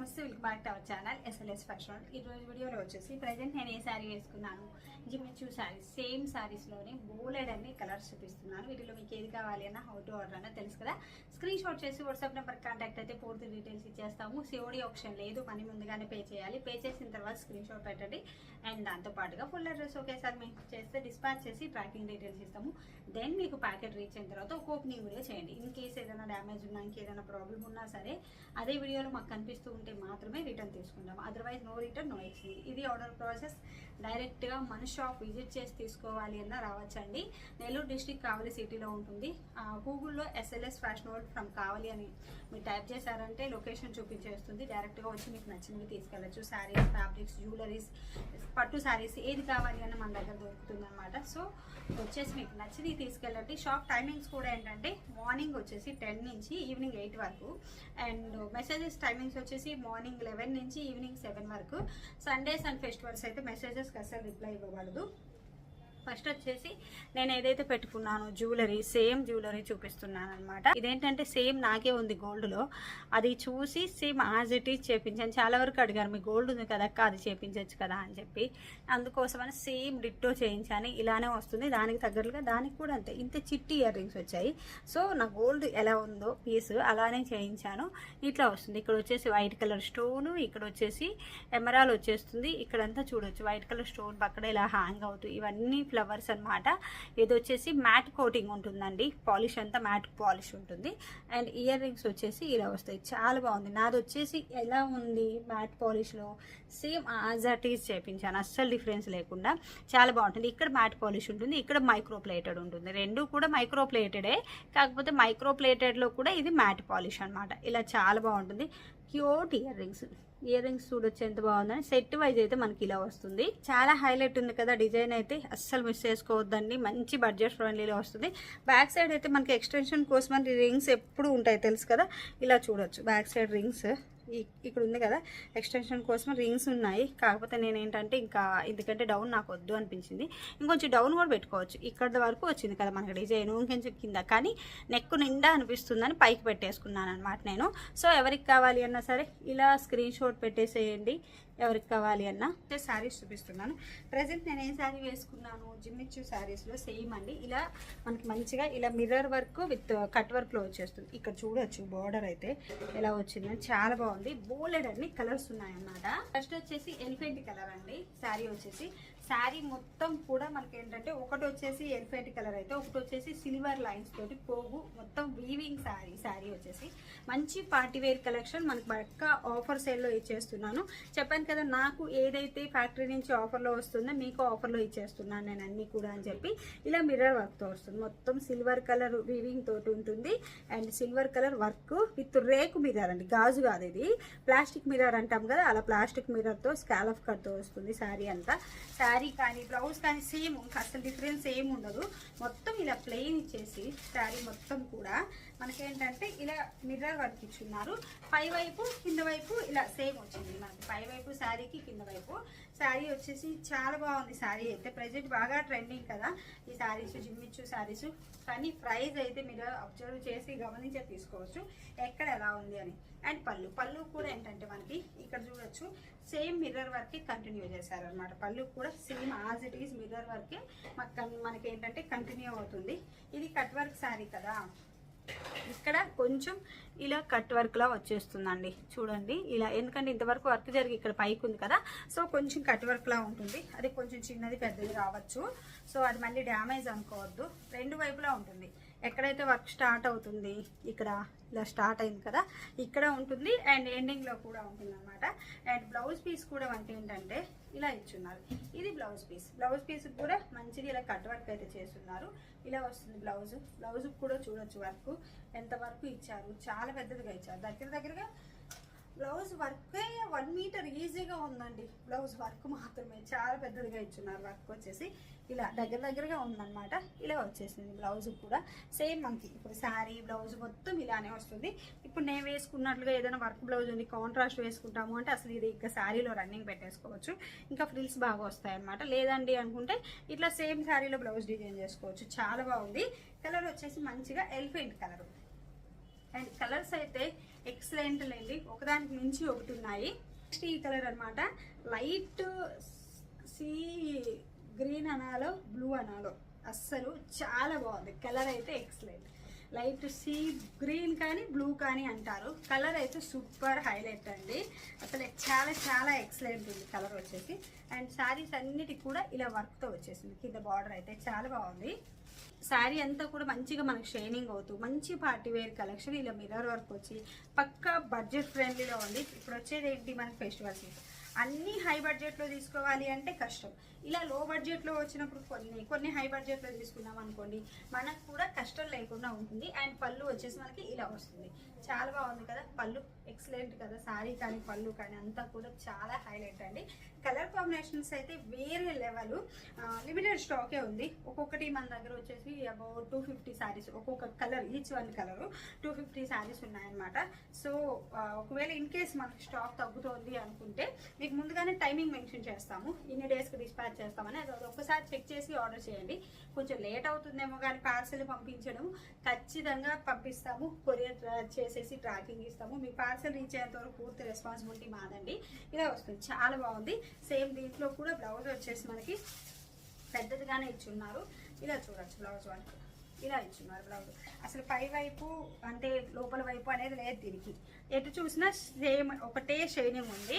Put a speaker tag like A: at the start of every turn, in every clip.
A: నమస్తే welcome back to our channel SLS fashion ఈ రోజు వీడియోలో వచ్చేసి ప్రజెంట్ నేను ఏ శారీ వేసుకున్నాను? జిమ్మిచూ శారీస్ సేమ్ శారీస్లోనే బోలెడ్ అన్ని కలర్స్ చూపిస్తున్నాను. వీటిలో మీకు ఏది కావాలి అన్న హౌ టు ఆర్డర్ అన్న తెలుసు కదా? స్క్రీన్ షాట్ చేసి వాట్సాప్ నెంబర్ కాంటాక్ట్ అయితే పూర్తి డీటెయిల్స్ ఇచ్చేస్తాము. సిఓడి ఆప్షన్ లేదు మనీ ముందుగానే పే చేయాలి. పే చేసిన తర్వాత స్క్రీన్ షాట్ పెట్టండి. అండ్ దాంతో పాటుగా ఫుల్ అడ్రస్ ఒకేసారి మీకు చేస్తే డిస్పాచ్ చేసి ట్రాకింగ్ డీటెయిల్స్ ఇస్తాము. దెన్ మీకు ప్యాకెట్ రీచ్ అయిన తర్వాత ఒక ఓపెనింగ్ వీడియో చేయండి. ఇన్ కేస్ ఏదైనా డ్యామేజ్ ఉన్నా ఇంకేదైనా ప్రాబ్లం ఉన్నా సరే అదే వీడియోలో మాకు కనిపిస్తూ ఉంటే మాత్రమే రిటర్న్ తీసుకుంటాం. Otherwise no return no exchange ఇది ఆర్డర్ ప్రాసెస్ డైరెక్ట్గా మన షాప్ విజిట్ చేసి తీసుకోవాలి అన్న రావచ్చండి. నెల్లూరు డిస్టిక్ కావలి సిటీలో ఉంటుంది. గూగుల్లో ఎస్ఎల్ఎస్ ఫ్యాషన్ వరల్డ్ ఫ్రమ్ కావాలి అని మీరు టైప్ చేశారంటే లొకేషన్ చూపించేస్తుంది. డైరెక్ట్గా వచ్చి మీకు నచ్చినవి తీసుకెళ్ళచ్చు. శారీస్ ఫ్యాబ్రిక్స్ జ్యువెలరీస్ పట్టు శారీస్ ఏది కావాలి అన్న మన దగ్గర దొరుకుతుంది అనమాట సో వచ్చేసి మీకు నచ్చినవి తీసుకెళ్ళండి. షాప్ టైమింగ్స్ కూడా ఏంటంటే మార్నింగ్ వచ్చేసి టెన్ నుంచి ఈవినింగ్ ఎయిట్ వరకు. అండ్ మెసేజెస్ టైమింగ్స్ వచ్చేసి మార్నింగ్ లెవెన్ నుంచి ఈవినింగ్ సెవెన్ వరకు. సండేస్ అండ్ ఫెస్టివల్స్ అయితే మెసేజెస్కి అసలు రిప్లై ఇవ్వకూడదు ఫస్ట్ వచ్చేసి నేను ఏదైతే పెట్టుకున్నానో జ్యువెలరీ సేమ్ జ్యువెలరీ చూపిస్తున్నాను అనమాట ఇదేంటంటే సేమ్ నాకే ఉంది గోల్డ్లో. అది చూసి సేమ్ యాజ్ ఇట్ ఈజ్ చేపించాను. చాలా వరకు అడిగారు మీ గోల్డ్ ఉంది కదా అక్క అది చేపించవచ్చు కదా అని చెప్పి. అందుకోసమని సేమ్ డిట్టో చేయించాను. ఇలానే వస్తుంది. దానికి తగ్గట్టుగా దానికి కూడా అంతే. ఇంత చిట్టి ఇయర్ రింగ్స్ వచ్చాయి. సో నా గోల్డ్ ఎలా ఉందో పీస్ అలానే చేయించాను. ఇట్లా వస్తుంది. ఇక్కడ వచ్చేసి వైట్ కలర్ స్టోన్ ఇక్కడ వచ్చేసి ఎమరాల్ వచ్చేస్తుంది. ఇక్కడంతా చూడొచ్చు. వైట్ కలర్ స్టోన్ పక్కన ఇలా హ్యాంగ్ అవుతూ ఇవన్నీ ఫ్లవర్స్ అన్నమాట. ఇది వచ్చేసి మ్యాట్ కోటింగ్ ఉంటుందండి. పాలిష్ అంతా మ్యాట్ పాలిష్ ఉంటుంది. అండ్ ఇయర్ రింగ్స్ వచ్చేసి ఇలా వస్తాయి. చాలా బాగుంది. నాది వచ్చేసి ఎలా ఉంది మ్యాట్ పాలిష్లో సేమ్ యాజ్ అట్ ఈజ్ చేపించాను. అస్సలు డిఫరెన్స్ లేకుండా చాలా బాగుంటుంది. ఇక్కడ మ్యాట్ పాలిష్ ఉంటుంది. ఇక్కడ మైక్రో ప్లేటెడ్ ఉంటుంది. రెండు కూడా మైక్రో ప్లేటెడే కాకపోతే మైక్రో ప్లేటెడ్లో కూడా ఇది మ్యాట్ పాలిష్ అనమాట ఇలా చాలా బాగుంటుంది. Cute earrings earrings చూడొచ్చు ఎంత బాగుందని. సెట్ వైజ్ అయితే మనకి ఇలా వస్తుంది. చాలా హైలైట్ ఉంది కదా డిజైన్ అయితే. అస్సలు మిస్ చేసుకోవద్దండి. మంచి బడ్జెట్ ఫ్రెండ్లీలో వస్తుంది. బ్యాక్ సైడ్ అయితే మనకి ఎక్స్టెన్షన్ కోసం రింగ్స్ ఎప్పుడు ఉంటాయి తెలుసు కదా? ఇలా చూడొచ్చు. Back side rings. ఇక్కడ ఉంది కదా ఎక్స్టెన్షన్ కోసం రింగ్స్ ఉన్నాయి. కాకపోతే నేను ఏంటంటే ఇంకా ఎందుకంటే డౌన్ నాకు వద్దు అనిపించింది. ఇంకొంచెం డౌన్ కూడా పెట్టుకోవచ్చు. ఇక్కడ వరకు వచ్చింది కదా మనకి డిజైన్ ఇంకొంచెం కింద. కానీ నెక్ నిండా అనిపిస్తుందని పైకి పెట్టేసుకున్నాను అనమాట నేను. సో ఎవరికి కావాలి అన్నా సరే ఇలా స్క్రీన్ షాట్ పెట్టేసేయండి. ఎవరికి కావాలి అన్న? శారీస్ చూపిస్తున్నాను. ప్రజెంట్ నేను ఏ శారీ వేసుకున్నాను? జిమ్మిచ్చు శారీస్లో సేమ్ అండి. ఇలా మనకి మంచిగా ఇలా మిర్రర్ వర్క్ విత్ కట్ వర్క్లో వచ్చేస్తుంది. ఇక్కడ చూడొచ్చు బార్డర్ అయితే ఎలా వచ్చింది. చాలా బాగుంది. బోలెడ్ అన్ని కలర్స్ ఉన్నాయన్నమాట. ఫస్ట్ వచ్చేసి ఎలిఫెంట్ కలర్ అండి. శారీ వచ్చేసి. శారీ మొత్తం కూడా మనకి ఏంటంటే ఒకటి వచ్చేసి ఎలిఫెంట్ కలర్ అయితే ఒకటి వచ్చేసి సిల్వర్ లైన్స్ తోటి పోగు మొత్తం వీవింగ్ శారీ శారీ వచ్చేసి. మంచి పార్టీవేర్ కలెక్షన్ మనకి పక్క ఆఫర్ సేల్లో ఇచ్చేస్తున్నాను. చెప్పాను కదా నాకు ఏదైతే ఫ్యాక్టరీ నుంచి ఆఫర్లో వస్తుందో మీకు ఆఫర్లో ఇచ్చేస్తున్నాను నేను అన్ని కూడా అని చెప్పి ఇలా మిర్రర్ వర్క్తో వస్తుంది. మొత్తం సిల్వర్ కలర్ వీవింగ్ తోటి ఉంటుంది. And silver colour work with రేకు మిర్రర్ అండి. గాజు కాదు ఇది. ప్లాస్టిక్ మిర్రర్ అంటాం కదా అలా ప్లాస్టిక్ మిర్రర్తో స్కాలఫ్ కట్తో వస్తుంది శారీ అంతా. శారీ కానీ బ్లౌజ్ కానీ సేమ్ అసలు డిఫరెన్స్ ఏం ఉండదు. మొత్తం ఇలా ప్లెయిన్ ఇచ్చేసి శారీ మొత్తం కూడా మనకేంటంటే ఇలా మిర్రర్ వర్క్ ఇచ్చున్నారు పై వైపు కింద వైపు ఇలా సేమ్ వచ్చింది మనకి. పై వైపు శారీకి కింద వైపు. శారీ వచ్చేసి చాలా బాగుంది శారీ అయితే. ప్రజెంట్ బాగా ట్రెండింగ్ కదా ఈ శారీస్ జిమ్మిచ్చు శారీస్. కానీ ప్రైస్ అయితే మీరు అబ్జర్వ్ చేసి గమనించే తీసుకోవచ్చు. ఎక్కడ ఎలా ఉంది అని. అండ్ పళ్ళు. పళ్ళు కూడా ఏంటంటే మనకి ఇక్కడ చూడొచ్చు. సేమ్ మిర్రర్ వర్కే కంటిన్యూ చేశారనమాట పళ్ళు కూడా same as it is mirror వర్కే. మనకి ఏంటంటే కంటిన్యూ అవుతుంది. ఇది కట్ వర్క్ శారీ కదా. ఇక్కడ కొంచెం ఇలా కట్ వర్క్లా వచ్చేస్తుందండి. చూడండి ఇలా ఎందుకంటే ఇంతవరకు వర్క్ జరిగి ఇక్కడ పైకి ఉంది కదా సో కొంచెం కట్ వర్క్లా ఉంటుంది. అది కొంచెం చిన్నది పెద్దది రావచ్చు. సో అది మళ్ళీ డ్యామేజ్ అనుకోవద్దు. రెండు వైపులా ఉంటుంది. ఎక్కడైతే వర్క్ స్టార్ట్ అవుతుంది ఇక్కడ ఇలా స్టార్ట్ అయింది కదా ఇక్కడ ఉంటుంది అండ్ ఎండింగ్లో కూడా ఉంటుంది అనమాట అండ్ బ్లౌజ్ పీస్ కూడా మనకి ఏంటంటే ఇలా ఇచ్చున్నారు. ఇది బ్లౌజ్ పీస్. బ్లౌజ్ పీస్ కూడా మంచిగా ఇలా కట్ వర్క్ అయితే చేస్తున్నారు. ఇలా వస్తుంది బ్లౌజ్. బ్లౌజ్ కూడా చూడొచ్చు వర్క్. ఎంత వరకు ఇచ్చారు. చాలా పెద్దదిగా ఇచ్చారు. దగ్గర దగ్గరగా బ్లౌజ్ వర్క్ వన్ మీటర్ ఈజీగా ఉందండి. బ్లౌజ్ వర్క్ మాత్రమే. చాలా పెద్దదిగా ఇచ్చున్నారు. వర్క్ వచ్చేసి ఇలా దగ్గర దగ్గరగా ఉందన్నమాట. ఇలా వచ్చేసింది బ్లౌజ్ కూడా. సేమ్ మనకి ఇప్పుడు శారీ బ్లౌజ్ మొత్తం ఇలానే వస్తుంది. ఇప్పుడు నేను వేసుకున్నట్లుగా ఏదైనా వర్క్ బ్లౌజ్ ఉంది కాంట్రాస్ట్ వేసుకుంటాము అంటే అసలు ఇది ఇంకా శారీలో రన్నింగ్ పెట్టేసుకోవచ్చు. ఇంకా ఫ్రిల్స్ బాగా వస్తాయన్నమాట. లేదండి అనుకుంటే ఇట్లా సేమ్ శారీలో బ్లౌజ్ డిజైన్ చేసుకోవచ్చు. చాలా బాగుంది. కలర్ వచ్చేసి మంచిగా ఎలిఫెంట్ కలర్ అండ్ కలర్స్ అయితే ఎక్సలెంట్ లేండి. ఒకదానికి మించి ఒకటి ఉన్నాయి. నెక్స్ట్ ఈ కలర్ అనమాట లైట్ సీ గ్రీన్ అనాలో బ్లూ అనాలో. అస్సలు చాలా బాగుంది. కలర్ అయితే ఎక్సలెంట్ లైట్ సీ గ్రీన్ కానీ బ్లూ కానీ అంటారు. కలర్ అయితే సూపర్ హైలైట్ అండి. అసలు చాలా చాలా ఎక్సలెంట్ ఉంది కలర్ వచ్చేసి. అండ్ శారీస్ అన్నిటికి కూడా ఇలా వర్క్తో వచ్చేసింది. కింద బార్డర్ అయితే చాలా బాగుంది. శారీ అంతా కూడా మంచిగా మనకు షైనింగ్ అవుతూ మంచి పార్టీ వేర్ కలెక్షన్ ఇలా మిర్రర్ వర్క్ వచ్చి పక్కా బడ్జెట్ ఫ్రెండ్లీలో ఉంది. ఇప్పుడు వచ్చేది ఏంటి? మనకి ఫెస్టివల్ సీజన్. అన్ని హై బడ్జెట్లో తీసుకోవాలి అంటే కష్టం. ఇలా లో బడ్జెట్లో వచ్చినప్పుడు కొన్ని కొన్ని హై బడ్జెట్లో తీసుకున్నాం అనుకోండి మనకు కూడా కష్టం లేకుండా ఉంటుంది. అండ్ పళ్ళు వచ్చేసి మనకి ఇలా వస్తుంది. చాలా బాగుంది కదా? పళ్ళు ఎక్సలెంట్ కదా? సారీ కానీ పళ్ళు కానీ అంతా కూడా చాలా హైలైట్ అండి. కలర్ కాంబినేషన్స్ అయితే వేరే లెవెల్ లిమిటెడ్ స్టాకే ఉంది. ఒక్కొక్కటి మన దగ్గర వచ్చేసి అబౌట్ టూ ఫిఫ్టీ శారీస్ ఒక్కొక్క colour each one colour two fifty saris ఉన్నాయన్నమాట. సో ఒకవేళ ఇన్ కేస్ మనకి స్టాక్ తగ్గుతోంది అనుకుంటే మీకు ముందుగానే టైమింగ్ మెన్షన్ చేస్తాము. ఇన్ని డేస్కి డిస్పాచ్ చేస్తామని అది ఒక్కసారి చెక్ చేసి ఆర్డర్ చేయండి. కొంచెం లేట్ అవుతుందేమో కానీ పార్సల్ పంపించడం ఖచ్చితంగా పంపిస్తాము. కొరియర్ చేసేసి ట్రాకింగ్ ఇస్తాము. మీ పార్సల్ రీచ్ అయ్యేంత వరకు పూర్తి రెస్పాన్సిబిలిటీ మాదండి. ఇలా వస్తుంది. చాలా బాగుంది. సేమ్ దీంట్లో కూడా బ్లౌజ్ వచ్చేసి మనకి పెద్దదిగానే ఇచ్చున్నారు. ఇలా చూడొచ్చు బ్లౌజ్ వాళ్ళకి ఇలా ఇచ్చున్నారు బ్లౌజ్ అసలు పై వైపు అంటే లోపల వైపు అనేది లేదు దీనికి. ఎటు చూసినా సేమ్ ఒకటే షైనింగ్ ఉంది.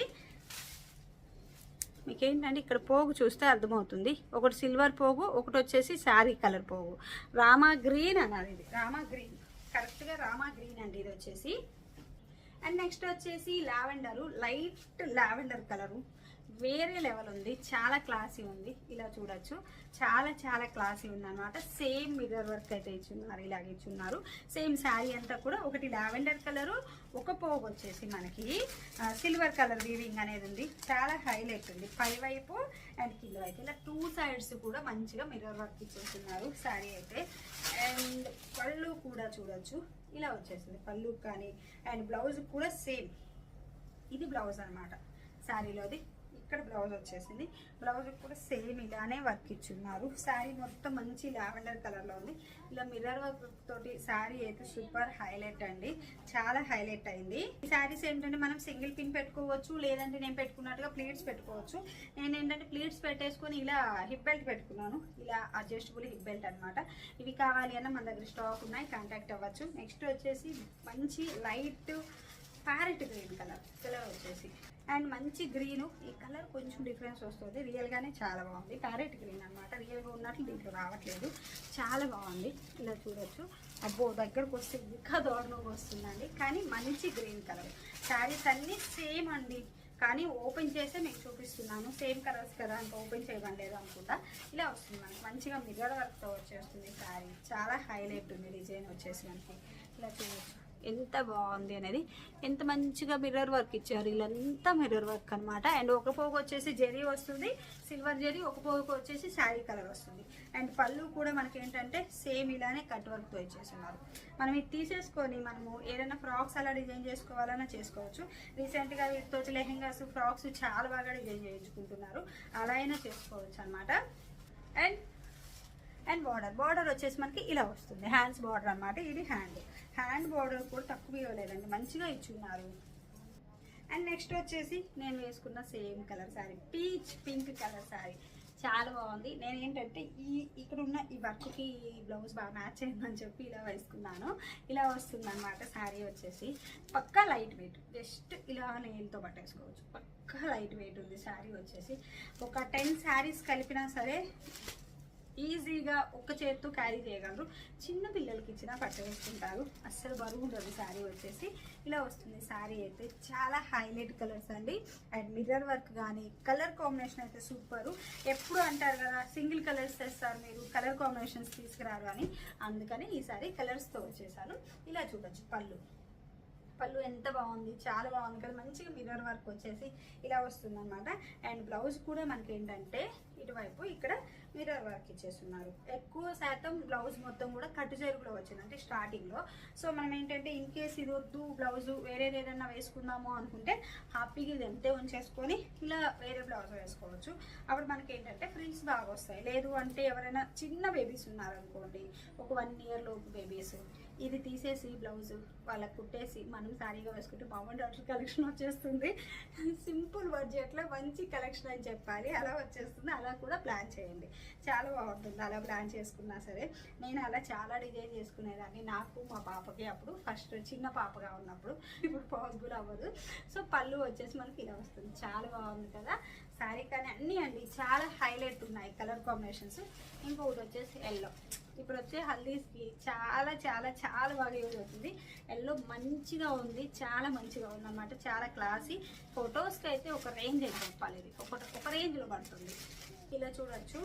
A: మీకు ఏంటంటే ఇక్కడ పోగు చూస్తే అర్థమవుతుంది. ఒకటి సిల్వర్ పోగు ఒకటి వచ్చేసి శారీ కలర్ పోగు. రామా గ్రీన్ అన్నది ఇది. రామా గ్రీన్. కరెక్ట్గా రామా గ్రీన్ అండి ఇది వచ్చేసి. అండ్ నెక్స్ట్ వచ్చేసి లావెండరు. Light lavender colour. వేరే లెవెల్ ఉంది. చాలా క్లాసీ ఉంది. ఇలా చూడొచ్చు. చాలా చాలా క్లాసీ ఉంది అనమాట సేమ్ మిర్రర్ వర్క్ అయితే ఇచ్చున్నారు ఇలాగే ఇచ్చున్నారు. సేమ్ శారీ అంతా కూడా ఒకటి లావెండర్ కలరు ఒక పోగు వచ్చేసి మనకి సిల్వర్ కలర్ వీవింగ్ అనేది ఉంది. చాలా హైలైట్ ఉంది. పై వైపు అండ్ కింద వైపు. ఇలా టూ సైడ్స్ కూడా మంచిగా మిర్రర్ వర్క్ ఇచ్చేస్తున్నారు శారీ అయితే. అండ్ పళ్ళు కూడా చూడొచ్చు. ఇలా వచ్చేసింది. పళ్ళు కానీ అండ్ బ్లౌజ్ కూడా సేమ్. ఇది బ్లౌజ్ అనమాట శారీలోది. ఇక్కడ బ్లౌజ్ వచ్చేసింది. బ్లౌజ్ కూడా సేమ్ ఇలానే వర్క్ ఇచ్చున్నారు. శారీ మొత్తం మంచి లావెండర్ కలర్లో ఉంది. ఇలా మిర్రర్ వర్క్ తోటి శారీ అయితే సూపర్ హైలైట్ అండి. చాలా హైలైట్ అయింది. ఈ శారీస్ ఏంటంటే మనం సింగిల్ పిన్ పెట్టుకోవచ్చు లేదంటే నేను పెట్టుకున్నట్టుగా ప్లీట్స్ పెట్టుకోవచ్చు. నేను ఏంటంటే ప్లీట్స్ పెట్టేసుకొని ఇలా హిప్ బెల్ట్ పెట్టుకున్నాను. ఇలా అడ్జస్టబుల్ హిప్ బెల్ట్ అనమాట ఇవి కావాలి అన్న మన దగ్గర స్టాక్ ఉన్నాయి కాంటాక్ట్ అవ్వచ్చు. నెక్స్ట్ వచ్చేసి మంచి light parrot green colour colour వచ్చేసి. అండ్ మంచి గ్రీన్ ఈ కలర్ కొంచెం డిఫరెన్స్ వస్తుంది. రియల్గానే చాలా బాగుంది. ప్యారెట్ గ్రీన్ అనమాట రియల్గా ఉన్నట్లు దీంట్లో రావట్లేదు. చాలా బాగుంది. ఇలా చూడొచ్చు. అబ్బో దగ్గరకు వస్తే ఇంకా దారుణంగా వస్తుందండి. కానీ మంచి గ్రీన్ కలర్. శారీస్ అన్నీ సేమ్ అండి. కానీ ఓపెన్ చేస్తే మీకు చూపిస్తున్నాను. సేమ్ కలర్స్ కదా ఇంకా ఓపెన్ చేయమలేదు అనుకుంటా. ఇలా వస్తుంది మనకి మంచిగా మిర్రర్ వర్క్తో వచ్చేస్తుంది శారీ చాలా హైలైట్ ఉంది డిజైన్ వచ్చేసి మనకి. ఇలా చూడొచ్చు. ఎంత బాగుంది అనేది ఎంత మంచిగా మిర్రర్ వర్క్ ఇచ్చారు. వీళ్ళంతా మిర్రర్ వర్క్ అనమాట అండ్ ఒక పోగు వచ్చేసి జెరీ వస్తుంది సిల్వర్ జెరీ ఒక పోగుకు వచ్చేసి శారీ కలర్ వస్తుంది. అండ్ పళ్ళు కూడా మనకి ఏంటంటే సేమ్ ఇలానే కట్ వర్క్తో ఇచ్చేస్తున్నారు. మనం ఇది తీసేసుకొని మనము ఏదైనా ఫ్రాక్స్ అలా డిజైన్ చేసుకోవాలన్నా చేసుకోవచ్చు. రీసెంట్గా వీటితో లెహెంగాస్ ఫ్రాక్స్ చాలా బాగా డిజైన్ చేయించుకుంటున్నారు. అలా అయినా చేసుకోవచ్చు అనమాట అండ్ అండ్ బార్డర్ బార్డర్ వచ్చేసి మనకి ఇలా వస్తుంది. హ్యాండ్స్ బార్డర్ అన్నమాట. ఇది హ్యాండ్ హ్యాండ్ బార్డర్ కూడా తక్కువ ఇవ్వలేదండి మంచిగా ఇచ్చున్నారు. అండ్ నెక్స్ట్ వచ్చేసి నేను వేసుకున్న same colour sari peach pink colour sari. చాలా బాగుంది. నేను ఏంటంటే ఈ ఇక్కడ ఉన్న ఈ వర్క్కి ఈ బ్లౌజ్ బాగా మ్యాచ్ అయిందని చెప్పి ఇలా వేసుకున్నాను. ఇలా వస్తుంది అనమాట శారీ వచ్చేసి. పక్కా లైట్ వెయిట్ జస్ట్ ఇలా నెయిల్తో పట్టేసుకోవచ్చు. పక్కా లైట్ వెయిట్ ఉంది శారీ వచ్చేసి. ఒక టెన్ శారీస్ కలిపినా సరే ఈజీగా ఒక్క చేత్తో క్యారీ చేయగలరు. చిన్న పిల్లలకి ఇచ్చినా పట్టవేసుకుంటారు. అస్సలు బరువు ఉండదు శారీ వచ్చేసి. ఇలా వస్తుంది శారీ అయితే. చాలా హైలైట్ కలర్స్ అండి. అండ్ మిర్రర్ వర్క్ కానీ కలర్ కాంబినేషన్ అయితే సూపర్. ఎప్పుడు అంటారు కదా సింగిల్ కలర్స్ తెస్తారు మీరు కలర్ కాంబినేషన్స్ తీసుకురారు అని. అందుకని ఈసారి కలర్స్తో వచ్చేసాను. ఇలా చూడొచ్చు పళ్ళు. పళ్ళు ఎంత బాగుంది చాలా బాగుంది కదా. మంచిగా మిర్రర్ వర్క్ వచ్చేసి ఇలా వస్తుంది అనమాట అండ్ బ్లౌజ్ కూడా మనకి ఏంటంటే ఇటువైపు ఇక్కడ మిర్రర్ వర్క్ ఇచ్చేస్తున్నారు. ఎక్కువ శాతం బ్లౌజ్ మొత్తం కూడా కట్టు చెరుగులో వచ్చింది అంటే స్టార్టింగ్లో. సో మనం ఏంటంటే ఇన్ కేస్ ఇది వద్దు బ్లౌజ్ వేరేది ఏదైనా వేసుకుందాము అనుకుంటే హ్యాపీగా ఇది ఎంతే ఉంచేసుకొని ఇలా వేరే బ్లౌజ్ వేసుకోవచ్చు. అప్పుడు మనకి ఏంటంటే ఫ్రిల్స్ బాగా వస్తాయి. లేదు అంటే ఎవరైనా చిన్న బేబీస్ ఉన్నారనుకోండి ఒక వన్ ఇయర్ లోపు బేబీస్ ఇది తీసేసి బ్లౌజ్ వాళ్ళకి కుట్టేసి మనం సారీగా వేసుకుంటే బాగుంది డాక్టర్ కలెక్షన్ వచ్చేస్తుంది. సింపుల్ బడ్జెట్లో మంచి కలెక్షన్ అని చెప్పాలి. అలా వచ్చేస్తుంది. అలా కూడా ప్లాన్ చేయండి. చాలా బాగుంటుంది. అలా ప్లాన్ చేసుకున్నా సరే నేను అలా చాలా డిజైన్ చేసుకునేదాన్ని. నాకు మా పాపకి అప్పుడు ఫస్ట్ చిన్న పాపగా ఉన్నప్పుడు ఇప్పుడు పాసిబుల్ అవ్వదు. సో పళ్ళు వచ్చేసి మనకి ఇలా వస్తుంది. చాలా బాగుంది కదా? శారీ కానీ అన్నీ అండి. చాలా హైలైట్ ఉన్నాయి కలర్ కాంబినేషన్స్. ఇంకొకటి వచ్చేసి ఎల్లో. ఇప్పుడు వచ్చే హల్దీస్కి చాలా చాలా చాలా బాగా యూజ్ అవుతుంది. ఎల్లో మంచిగా ఉంది చాలా మంచిగా ఉందన్నమాట. చాలా క్లాసీ. ఫొటోస్కి అయితే ఒక రేంజ్ అయితే చెప్పాలి ఇది. ఒక ఒక రేంజ్లో పడుతుంది. ఇలా చూడొచ్చు.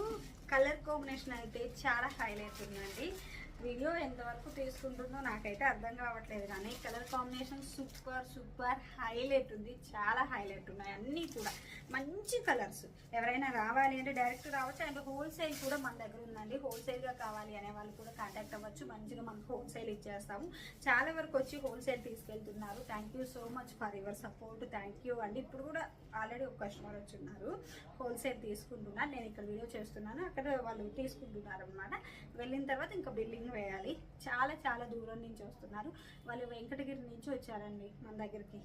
A: కలర్ కాంబినేషన్ అయితే చాలా హైలైట్ ఉందండి. వీడియో ఎంతవరకు తీసుకుంటుందో నాకైతే అర్థం కావట్లేదు కానీ colour combination super super highlight ఉంది. చాలా హైలైట్ ఉన్నాయి. అన్నీ కూడా మంచి కలర్స్. ఎవరైనా రావాలి అంటే డైరెక్ట్ రావచ్చు. అండ్ హోల్సేల్ కూడా మన దగ్గర ఉందండి. హోల్సేల్గా కావాలి అనే వాళ్ళు కూడా కాంటాక్ట్ అవ్వచ్చు. మంచిగా మనకు హోల్సేల్ ఇచ్చేస్తాము. చాలా వరకు వచ్చి హోల్సేల్ తీసుకెళ్తున్నారు. Thank you so much for your support thank you అండి ఇప్పుడు కూడా ఆల్రెడీ ఒక కస్టమర్ వచ్చి ఉన్నారు హోల్సేల్ తీసుకుంటున్నారు నేను ఇక్కడ వీడియో చేస్తున్నాను. అక్కడ వాళ్ళు తీసుకుంటున్నారు అనమాట వెళ్ళిన తర్వాత ఇంకా బిల్లింగ్ వేయాలి. చాలా చాలా దూరం నుంచి వస్తున్నారు. వాళ్ళు వెంకటగిరి నుంచి వచ్చారండి మన దగ్గరికి.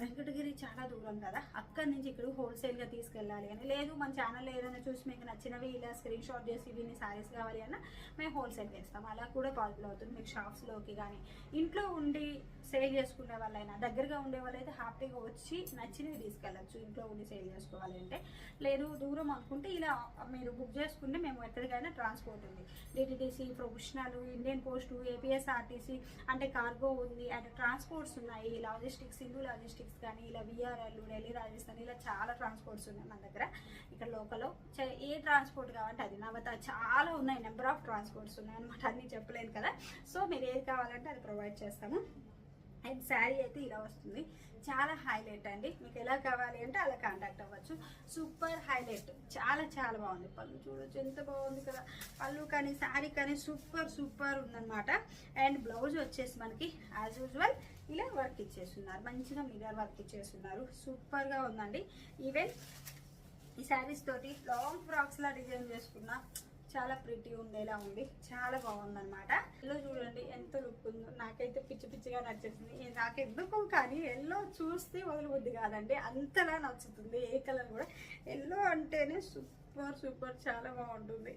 A: వెంకటగిరి చాలా దూరం కదా. అక్కడి నుంచి ఇక్కడ హోల్సేల్ హోల్సేల్గా తీసుకెళ్ళాలి అని. లేదు మన ఛానల్ ఏదైనా చూసి మీకు నచ్చినవి ఇలా స్క్రీన్ షాట్ చేసి ఇవి సారీస్ కావాలి అన్న మేము హోల్సేల్ చేస్తాం. అలా కూడా పాసిబుల్ అవుతుంది. మీకు షాప్స్లోకి కానీ ఇంట్లో ఉండి సేల్ చేసుకునే వాళ్ళైనా దగ్గరగా ఉండే వాళ్ళైతే హ్యాపీగా వచ్చి నచ్చినవి తీసుకెళ్ళచ్చు ఇంట్లో ఉండి సేల్ చేసుకోవాలి అంటే. లేదు దూరం అనుకుంటే ఇలా మీరు బుక్ చేసుకుంటే మేము ఎక్కడికైనా ట్రాన్స్పోర్ట్ ఉంది. DTDC professional Indian post APSRTC అంటే కార్గో ఉంది. అండ్ ట్రాన్స్పోర్ట్స్ ఉన్నాయి. లాజిస్టిక్స్ హిందూ లాజిస్టిక్స్ కానీ ఇలా విఆర్ఎల్ ఢిల్లీ రాజస్థాన్ ఇలా చాలా ట్రాన్స్పోర్ట్స్ ఉన్నాయి మన దగ్గర. ఇక్కడ లోకల్లో ఏ ట్రాన్స్పోర్ట్ కావాలంటే అది. నవత చాలా ఉన్నాయి. నెంబర్ ఆఫ్ ట్రాన్స్పోర్ట్స్ ఉన్నాయి అనమాట అన్నీ చెప్పలేను కదా. సో మీరు ఏది కావాలంటే అది ప్రొవైడ్ చేస్తాము. అండ్ శారీ అయితే ఇలా వస్తుంది. చాలా హైలైట్ అండి. మీకు ఎలా కావాలి అంటే అలా కాంటాక్ట్ అవ్వచ్చు. Super highlight. చాలా చాలా బాగుంది. పళ్ళు చూడొచ్చు. ఎంత బాగుంది కదా. పళ్ళు కానీ శారీ కానీ సూపర్ సూపర్ ఉందన్నమాట. అండ్ బ్లౌజ్ వచ్చేసి మనకి యాజ్ యూజువల్ ఇలా వర్క్ ఇచ్చేస్తున్నారు. మంచిగా మిర్రర్ వర్క్ ఇచ్చేస్తున్నారు. సూపర్గా ఉందండి. ఈవెన్ ఈ శారీస్ తోటి లాంగ్ ఫ్రాక్స్లా డిజైన్ చేసుకున్నా చాలా ప్రిటీ ఉండేలా ఉంది. చాలా బాగుందనమాట ఎల్లో చూడండి ఎంత లుక్ ఉందో. నాకైతే పిచ్చి పిచ్చిగా నచ్చేసింది. నాకు ఎందుకు కానీ ఎల్లో చూస్తే వదలబుద్ది కాదండి. అంతలా నచ్చుతుంది ఏ కలర్ కూడా. ఎల్లో అంటేనే సూపర్ సూపర్ చాలా బాగుంటుంది.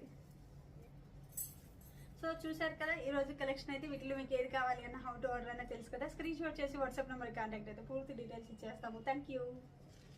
A: సో చూసారు కదా ఈ రోజు కలెక్షన్ అయితే వీటిలో మీకు ఏది కావాలి అన్న హౌ టు ఆర్డర్ అన్న తెలుసు కదా. స్క్రీన్ షాట్ చేసి వాట్సాప్ నెంబర్ కాంటాక్ట్ అయితే పూర్తి డీటెయిల్స్ ఇచ్చేస్తాము. Thank you